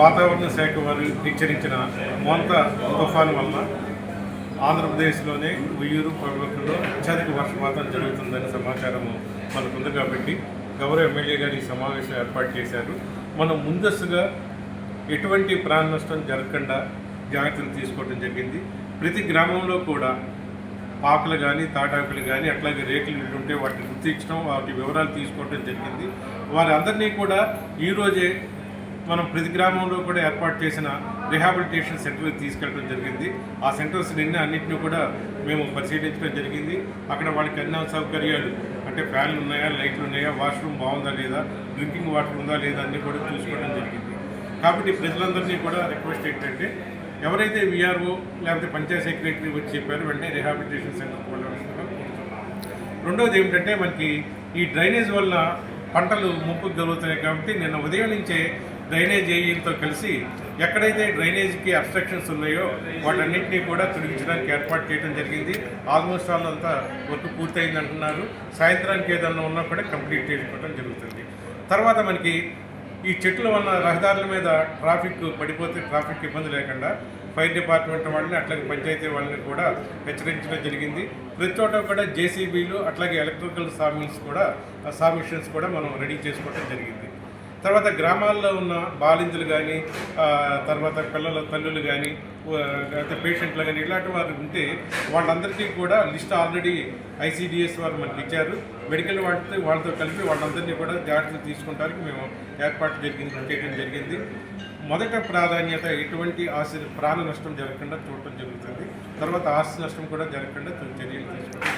వాతావరణ శాఖ వారు హెచ్చరించిన మోంత తుఫాను వల్ల ఆంధ్రప్రదేశ్లోనే ఉయ్యూరు పర్వకంలో అత్యధిక వర్షపాతం జరుగుతుందనే సమాచారము మనకుంది కాబట్టి గౌరవ ఎమ్మెల్యే గారు ఈ సమావేశం ఏర్పాటు చేశారు. మనం ముందస్తుగా ఎటువంటి ప్రాణ నష్టం జరగకుండా జాగ్రత్తలు తీసుకోవడం జరిగింది. ప్రతి గ్రామంలో కూడా పాకలు కానీ తాటాకులు కానీ అట్లాగే రేకులు ఉంటే వాటిని గుర్తించడం వాటి వివరాలు తీసుకోవడం జరిగింది. వారందరినీ కూడా ఈరోజే మనం ప్రతి గ్రామంలో కూడా ఏర్పాటు చేసిన రిహాబిలిటేషన్ సెంటర్కి తీసుకెళ్ళడం జరిగింది. ఆ సెంటర్స్ నిన్న అన్నింటినీ కూడా మేము పరిశీలించడం జరిగింది. అక్కడ వాళ్ళకి అన్ని సౌకర్యాలు అంటే ఫ్యాన్లు ఉన్నాయా లైట్లు ఉన్నాయా వాష్రూమ్ బాగుందా లేదా డ్రింకింగ్ వాటర్ ఉందా లేదా అన్నీ కూడా చూసుకోవడం జరిగింది. కాబట్టి ప్రజలందరినీ కూడా రిక్వెస్ట్ ఏంటంటే ఎవరైతే విఆర్ఓ లేకపోతే పంచాయత్ సెక్రటరీ వచ్చి చెప్పారో వెంటనే రిహాబిలిటేషన్ సెంటర్ వెళ్ళవలసిందిగా కోరుతున్నాం. రెండోది ఏమిటంటే మనకి ఈ డ్రైనేజ్ వల్ల పంటలు ముప్పుకు జరుగుతున్నాయి కాబట్టి నిన్న ఉదయం నుంచే డ్రైనేజ్ ఏఈలతో కలిసి ఎక్కడైతే డ్రైనేజ్కి అబ్స్ట్రక్షన్స్ ఉన్నాయో వాటన్నింటినీ కూడా తొలగించడానికి ఏర్పాటు చేయడం జరిగింది. ఆల్మోస్ట్ ఆల్ అంతా వర్క్ పూర్తయింది అంటున్నారు. సాయంత్రానికి ఏదన్నా ఉన్నా కూడా కంప్లీట్ చేసుకోవడం జరుగుతుంది. తర్వాత మనకి ఈ చెట్ల వల్ల రహదారుల మీద ట్రాఫిక్ పడిపోతే ట్రాఫిక్ ఇబ్బంది లేకుండా ఫైర్ డిపార్ట్మెంట్ వాళ్ళని అట్లాగే పంచాయతీ వాళ్ళని కూడా హెచ్చరించడం జరిగింది. ప్రతి చోట కూడా జేసీబీలు అట్లాగే ఎలక్ట్రికల్ సామిన్స్ కూడా సామిషన్స్ కూడా మనం రెడీ చేసుకోవడం జరిగింది. తర్వాత గ్రామాల్లో ఉన్న బాలింతలు కానీ తర్వాత పిల్లల తల్లులు కానీ అయితే పేషెంట్లు కానీ ఇలాంటి వారు ఉంటే వాళ్ళందరికీ కూడా లిస్ట్ ఆల్రెడీ ఐసీడిఎస్ వారు మనకి ఇచ్చారు. మెడికల్ వాళ్ళతో వాళ్ళతో కలిపి వాళ్ళందరినీ కూడా జాగ్రత్తలు తీసుకుంటానికి మేము ఏర్పాటు జరిగింది చేయడం జరిగింది. మొదట ప్రాధాన్యత ఎటువంటి ఆస్తి ప్రాణ నష్టం జరగకుండా చూడటం జరుగుతుంది. తర్వాత ఆస్తి నష్టం కూడా జరగకుండా చర్యలు తీసుకుంటాం.